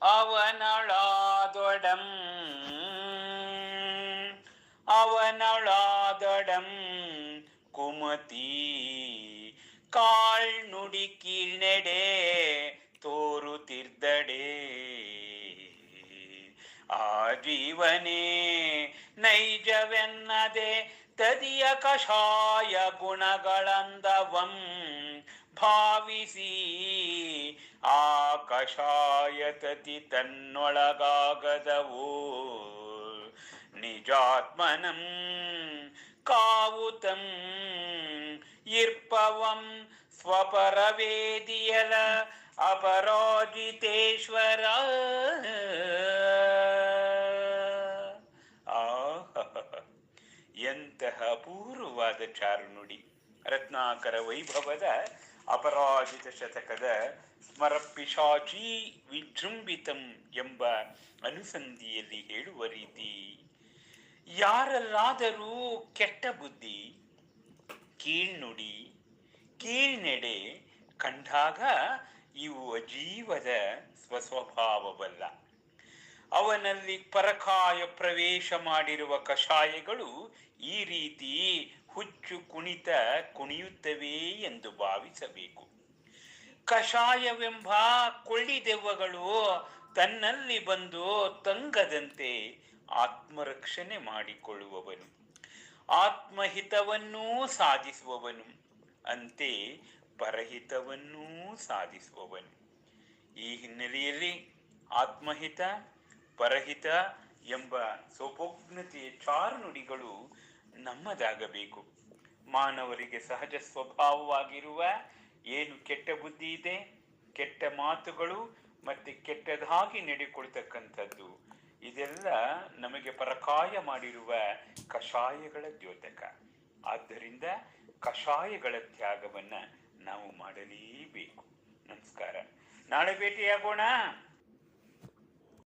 அவனளாதொடம். அவனளாதொடம். குமதி கால் நுடிக்கீழ் நெடே தோறு தீர்த்தடே. ஆஜீவனே ನೈಜವೆನ್ನದೆ ತದಿಯ ಕಷಾಯ ಗುಣಗಳಂದವಂ ಭಾವಿಸಿ ಆಕಾಶಾಯತತಿ ತನ್ನೊಳಗಾಗದವು. ನಿಜಾತ್ಮನಂ ಕಾವುತಂ ಇರ್ಪವಂ ಸ್ವಪರವೇದಿಯಲ ಅಪರಾಜಿತೇಶ್ವರ. ಎಂತಹ ಪೂರ್ವವಾದ ಚಾರುನುಡಿ ರತ್ನಾಕರ ವೈಭವದ ಅಪರಾಜಿತ ಶತಕದ ಸ್ಮರಪಿಶಾಚಿ ವಿಜೃಂಭಿತಂ ಎಂಬ ಅನುಸಂಧಿಯಲ್ಲಿ ಹೇಳುವ ರೀತಿ, ಯಾರಲ್ಲಾದರೂ ಕೆಟ್ಟ ಬುದ್ಧಿ, ಕೀಳ್ನುಡಿ, ಕೀಳ್ನೆಡೆ ಕಂಡಾಗ ಇವು ಅಜೀವದ ಸ್ವಸ್ವಭಾವವಲ್ಲ. ಅವನಲ್ಲಿ ಪರಕಾಯ ಪ್ರವೇಶ ಮಾಡಿರುವ ಕಷಾಯಗಳು ಈ ರೀತಿ ಹುಚ್ಚು ಕುಣಿತ ಕುಣಿಯುತ್ತವೆ ಎಂದು ಭಾವಿಸಬೇಕು. ಕಷಾಯವೆಂಬ ಕೊಳ್ಳಿದೆವ್ವಗಳು ತನ್ನಲ್ಲಿ ಬಂದು ತಂಗದಂತೆ ಆತ್ಮರಕ್ಷಣೆ ಮಾಡಿಕೊಳ್ಳುವವನು. ಆತ್ಮಹಿತವನ್ನೂ ಸಾಧಿಸುವವನು. ಅಂತೆ ಪರಹಿತವನ್ನೂ ಸಾಧಿಸುವವನು. ಈ ಹಿನ್ನೆಲೆಯಲ್ಲಿ ಆತ್ಮಹಿತ ಪರಹಿತ ಎಂಬ ಸ್ವಪೋಜ್ಞತೆಯ ಚಾರುನುಡಿಗಳು ನಮ್ಮದಾಗಬೇಕು. ಮಾನವರಿಗೆ ಸಹಜ ಸ್ವಭಾವವಾಗಿರುವ ಏನು ಕೆಟ್ಟ ಬುದ್ಧಿ ಇದೆ? ಕೆಟ್ಟ ಮಾತುಗಳು ಮತ್ತೆ ಕೆಟ್ಟದಾಗಿ ನಡೆಕೊಳ್ತಕ್ಕಂಥದ್ದು. ಇದೆಲ್ಲ ನಮಗೆ ಪರಕಾಯ ಮಾಡಿರುವ ಕಷಾಯಗಳ ದ್ಯೋತಕ. ಆದ್ದರಿಂದ ಕಷಾಯಗಳ ತ್ಯಾಗವನ್ನ ನಾವು ಮಾಡಲೇಬೇಕು. ನಮಸ್ಕಾರ. ನಾಳೆ ಭೇಟಿಯಾಗೋಣ.